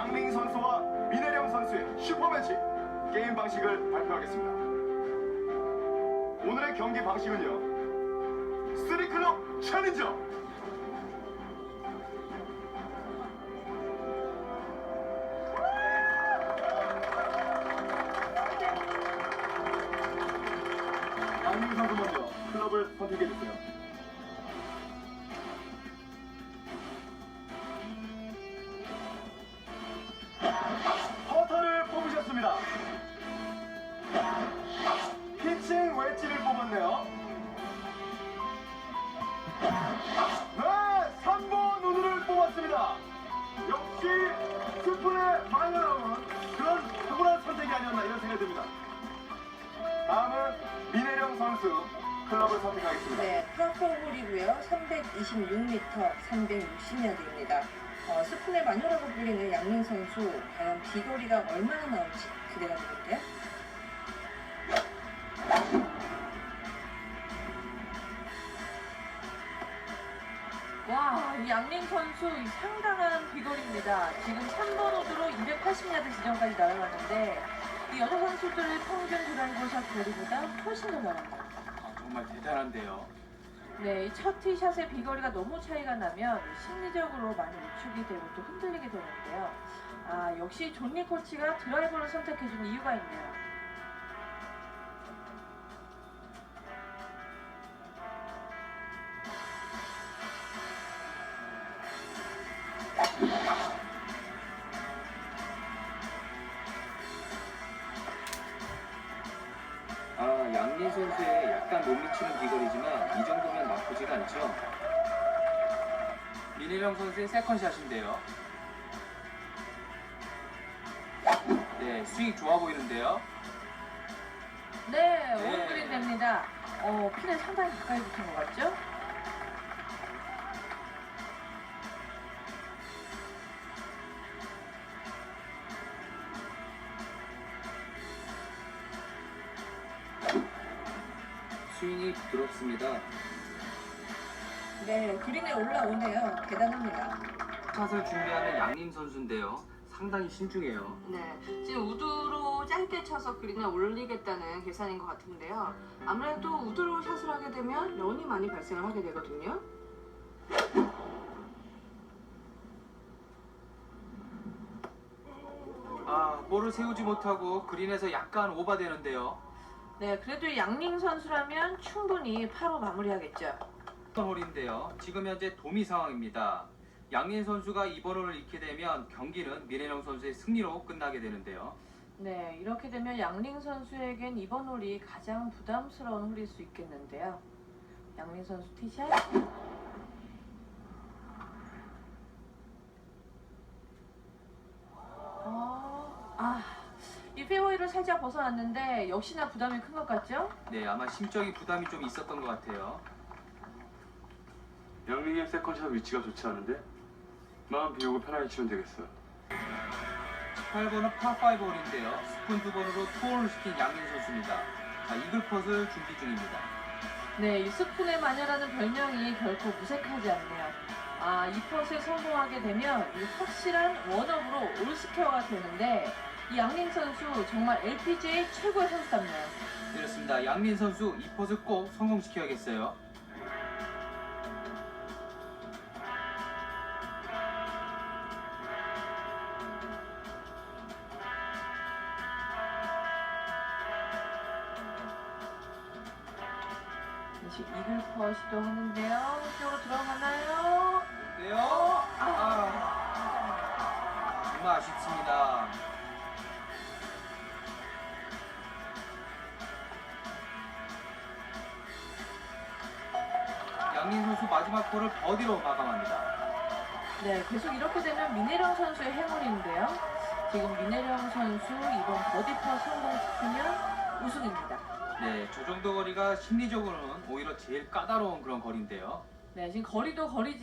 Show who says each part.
Speaker 1: 양민 선수와 민혜령 선수의 슈퍼매치 게임 방식을 발표하겠습니다. 오늘의 경기 방식은요. 쓰리클럽 챌린저. 양민 선수 먼저 클럽을 선택해 주세요. 퍼터를 뽑으셨습니다. 피칭 웨지를 뽑았네요. 네, 3번 우드를 뽑았습니다. 역시 스푼에 많이 나온 그런 탁월한 선택이 아니었나 이런 생각이 듭니다. 다음은 민혜령 선수 클럽을 선택하겠습니다.
Speaker 2: 네, 파포홀이고요. 326m, 360야드입니다. 어, 스푼의 마녀라고 불리는 양민 선수, 과연 비거리가 얼마나 나올지 기대가 되는데요.
Speaker 3: 와, 이 양민 선수 이 상당한 비거리입니다. 지금 3번 호드로 280야드 지점까지 날아갔는데 이 여자 선수들의 평균 드라이버 샷 거리보다 훨씬 더 나갑니다.
Speaker 4: 아, 정말 대단한데요.
Speaker 3: 네, 이첫 티샷의 비거리가 너무 차이가 나면 심리적으로 많이 위축이 되고 또 흔들리게 되는데요. 아, 역시 존리 코치가 드라이버를 선택해준 이유가 있네요.
Speaker 4: 아, 양민 선수의 약간 못 미치는 비거리지만 이 정도면 나쁘지가 않죠. 민혜령 선수의 세컨샷인데요. 네, 스윙 좋아 보이는데요.
Speaker 3: 네,
Speaker 4: 네.
Speaker 3: 오른그린 됩니다. 어, 핀에 상당히 가까이 붙은 것 같죠?
Speaker 4: 스윙이 부드럽습니다.
Speaker 2: 네, 그린에 올라오네요. 대단합니다.
Speaker 4: 샷을 준비하는 양민 선수인데요. 상당히 신중해요.
Speaker 5: 네, 지금 우드로 짧게 쳐서 그린에 올리겠다는 계산인 것 같은데요. 아무래도 우드로 샷을 하게 되면 런이 많이 발생을 하게 되거든요.
Speaker 4: 아, 볼을 세우지 못하고 그린에서 약간 오바되는데요.
Speaker 3: 네, 그래도 이 양민 선수라면 충분히 파로 마무리하겠죠.
Speaker 4: 번 홀인데요. 지금 현재 도미 상황입니다. 양민 선수가 이번 홀을 잃게 되면 경기는 미래령 선수의 승리로 끝나게 되는데요.
Speaker 3: 네, 이렇게 되면 양링 선수에겐 이번 홀이 가장 부담스러운 홀일 수 있겠는데요. 양링 선수 티샷. 어, 아, 이 페어웨이를 살짝 벗어났는데 역시나 부담이 큰 것 같죠?
Speaker 4: 네, 아마 심적인 부담이 좀 있었던 것 같아요.
Speaker 6: 양민의 세컨샷 위치가 좋지 않은데? 마음 비우고 편하게 치면 되겠어.
Speaker 4: 8번은 파5 홀인데요. 스푼 두 번으로 투혼을 시킨 양민 선수입니다. 자, 이글 펫을 준비 중입니다.
Speaker 3: 네, 이 스푼의 마녀라는 별명이 결코 무색하지 않네요. 아, 이 펫에 성공하게 되면 이 확실한 원업으로 올스퀘어가 되는데 이 양린 선수 정말 LPGA 최고의 선수 답네요.
Speaker 4: 그렇습니다. 양민 선수 이 펫을 꼭 성공시켜야겠어요.
Speaker 3: 다시 이글 펫 시도하는데요. 이쪽으로 들어가나요?
Speaker 4: 네요. 아, 정말 아쉽습니다. 양민 선수 마지막 볼을 버디로 마감합니다.
Speaker 3: 네, 계속 이렇게 되면 민혜령 선수의 행운인데요. 지금 민혜령 선수 이번 버디 펫 성공시키면 우승입니다.
Speaker 4: 네, 저 정도 거리가 심리적으로는 오히려 제일 까다로운 그런 거리인데요.
Speaker 3: 네, 지금 거리도 거리지